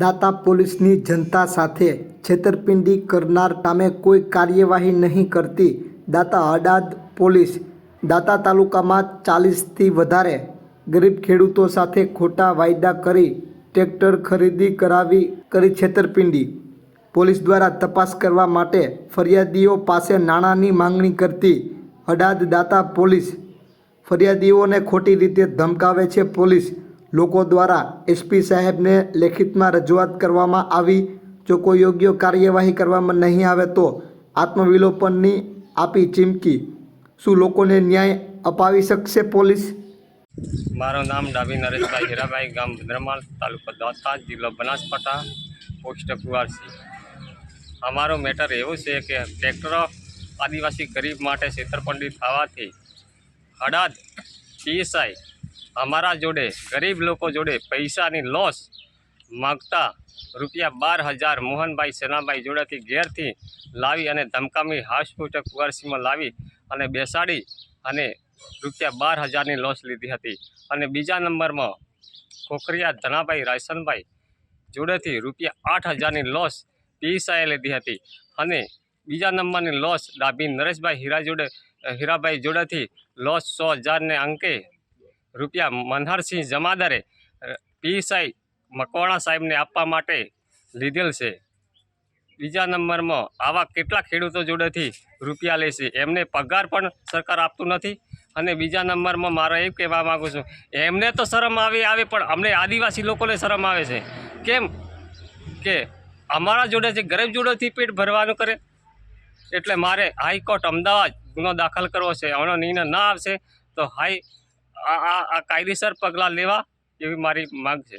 દાતા પોલીસની જનતા સાથે છેતરપિંડી કરનાર સામે કોઈ કાર્યવાહી નહીં કરતી દાતા અડાદ પોલીસ. દાતા તાલુકામાં ચાલીસથી વધારે ગરીબ ખેડૂતો સાથે ખોટા વાયદા કરી ટ્રેક્ટર ખરીદી કરાવી, કરી છેતરપિંડી. પોલીસ દ્વારા તપાસ કરવા માટે ફરિયાદીઓ પાસે નાણાંની માંગણી કરતી અડાદ દાતા પોલીસ. ફરિયાદીઓને ખોટી રીતે ધમકાવે છે પોલીસ. લોકો દ્વારા એસપી સાહેબને લેખિતમાં રજૂઆત કરવામાં આવી. જો કોઈ યોગ્ય કાર્યવાહી કરવામાં નહીં આવે તો આત્મવિલોપનની આપી ચીમકી. શું લોકોને ન્યાય અપાવી શકશે પોલીસ? મારું નામ ડાભી નરેશભાઈ હીરાભાઈ ગામ ભદ્રમાળ, તાલુકો દાંતા, જિલ્લો બનાસકાંઠા પોસ્ટ કુવારસી અમારો મેટર એવું છે કે ટ્રેક્ટરો આદિવાસી ગરીબ માટે છેતરપંડી થવાથી હડાદ, પીએસઆઈ અમારા જોડે, ગરીબ લોકો જોડે પૈસાની લોસ માગતા રૂપિયા બાર હજાર મોહનભાઈ સેનાભાઈ જોડેથી ઘેરથી લાવી અને ધમકામી હોસ્પિટલ કુવારસીમાં લાવી અને બેસાડી અને રૂપિયા બાર હજારની લોસ લીધી હતી. અને બીજા નંબરમાં ખોખરિયા ધનાભાઈ રાયસનભાઈ જોડેથી રૂપિયા આઠ હજારની લોસ પીસાએ લીધી હતી. અને બીજા નંબરની લોસ ડાભી નરેશભાઈ હીરા જોડે, હીરાભાઈ જોડેથી લોસ સો હજારને અંકે રૂપિયા મનહરસિંહ જમાદારે પીસાઈ મકવાણા સાહેબને આપવા માટે લીધેલ છે. બીજા નંબરમાં આવા કેટલા ખેડૂતો જોડેથી રૂપિયા લે છે. એમને પગાર પણ સરકાર આપતું નથી. અને બીજા નંબરમાં મારે એ કહેવા માગું છું, એમને તો શરમ આવી આવે, પણ અમને આદિવાસી લોકોને શરમ આવે છે. કેમ કે અમારા જોડે જે ગરીબ જોડેથી પેટ ભરવાનું કરે, એટલે મારે હાઈકોર્ટ અમદાવાદ ગુનો દાખલ કરવો છે. આનો નિર્ણય ના આવશે તો હાઈ આ કાયદેસર પગલાં લેવા એવી મારી માગ છે.